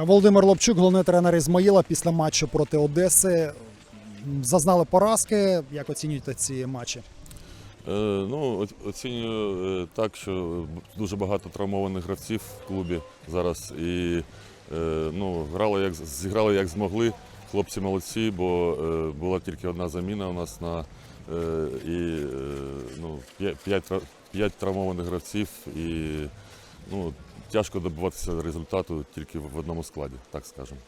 Володимир Лобчук, головний тренер Ізмаїла, після матчу проти Одеси. Зазнали поразки. Як оцінюєте ці матчі? Е, Ну, оцінюю е, так, що дуже багато травмованих гравців в клубі зараз. І е, ну, грали як, зіграли як змогли. Хлопці молодці, бо е, була тільки одна заміна у нас на е, і е, ну, п'ять- п'ять тра- п'ять травмованих гравців. І ну, тяжко добиватися результату тільки в одному складі, так скажемо.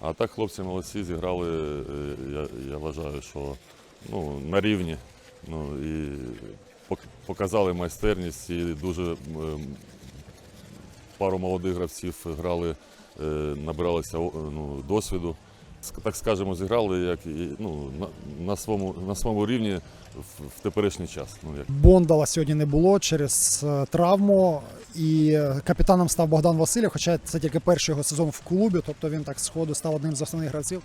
А так хлопці молодці, зіграли, е, я, я вважаю, що ну, на рівні. Ну, і показали майстерність і дуже пару молодих гравців грали, е, набиралися ну, досвіду. Так скажемо, зіграли як, ну, на, на, своєму, на своєму рівні в, в теперішній час. Ну, як. Бондала сьогодні не було через е, травму, і капітаном став Богдан Васильєв, хоча це тільки перший його сезон в клубі, тобто він так сходу став одним з основних гравців.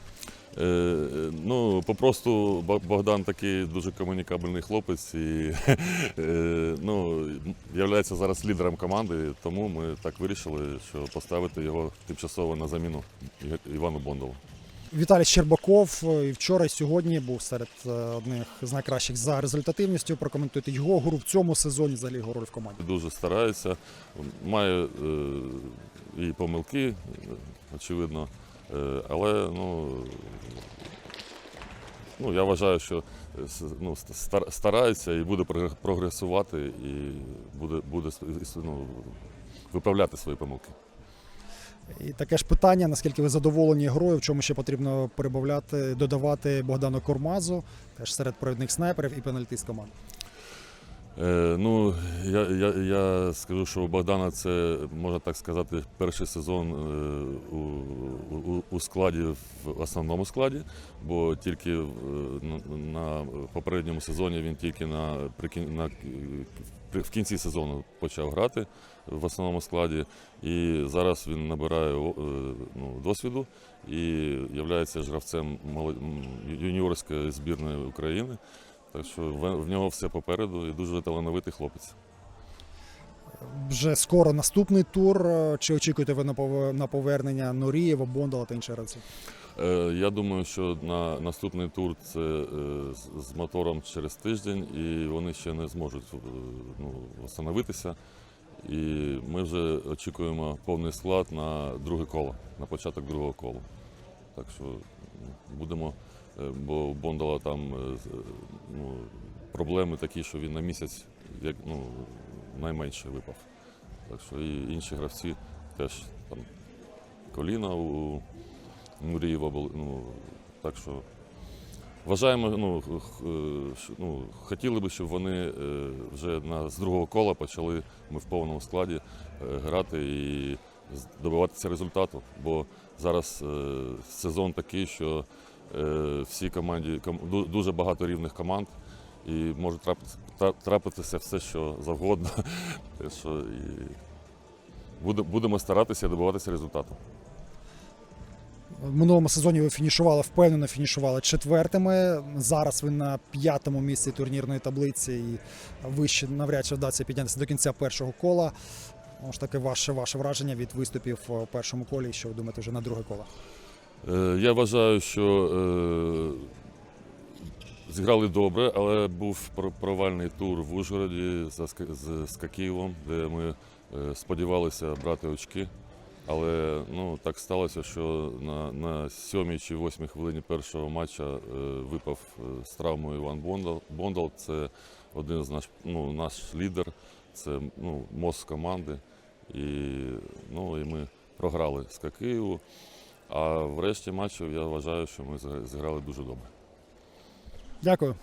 Е, ну, попросту Богдан такий дуже комунікабельний хлопець і е, ну, являється зараз лідером команди, тому ми так вирішили, що поставити його тимчасово на заміну Івану Бондову. Віталій Щербаков е, і вчора і сьогодні був серед е, одних з найкращих за результативністю. Прокоментуйте його гру в цьому сезоні, взагалі його роль в команді. Дуже старається, має е, і помилки, очевидно, але ну, ну, я вважаю, що ну, старається і буде прогре- прогресувати, і буде, буде ну, виправляти свої помилки. І таке ж питання: наскільки ви задоволені грою, в чому ще потрібно прибавляти, додавати Богдану Кормазу, теж серед провідних снайперів і пенальтист команди. Е, ну, я, я, я скажу, що у Богдана це, можна так сказати, перший сезон е, у, у, у складі, в основному складі, бо тільки е, на, на попередньому сезоні він тільки на, на, в кінці сезону почав грати в основному складі. І зараз він набирає ну, досвіду і є гравцем юніорської збірної України. Так що в, в нього все попереду і дуже талановитий хлопець. Вже скоро наступний тур. Чи очікуєте ви на повернення Норієва, Бондала та інших гравців? Е, я думаю, що на наступний тур це е, з, з мотором через тиждень, і вони ще не зможуть е, ну, встановитися. І ми вже очікуємо повний склад на друге коло, на початок другого кола. Так що будемо, е, бо Бондала там е, ну, проблеми такі, що він на місяць як, ну, найменше випав. Так що і інші гравці теж там коліна у Мурієва були. Ну, так що вважаємо, ну, е, ну, хотіли би, щоб вони е, вже на, з другого кола почали ми в повному складі е, грати і добиватися результату. Бо зараз е, сезон такий, що е, всі команді, ком- дуже багато рівних команд. І може трапитися, трапитися все, що завгодно. Що і будемо старатися добиватися результату. В минулому сезоні ви фінішували, впевнено фінішували четвертими. Зараз ви на п'ятому місці турнірної таблиці і вище навряд чи вдасться піднятися до кінця першого кола. Може таки, ваше, ваше враження від виступів у першому колі, що ви думаєте вже на друге коло? Е, Я вважаю, що е, зіграли добре, але був провальний тур в Ужгороді з Скакієвом, де ми е, сподівалися брати очки. Але ну, так сталося, що на, на сьомій чи восьмій хвилині першого матча е, випав з травмою Іван Бондал. Бондал це один з наш, ну, наш лідер, це ну, мозк команди. І, ну, і ми програли з Києву. А в решті матчів я вважаю, що ми зіграли дуже добре. Дякую.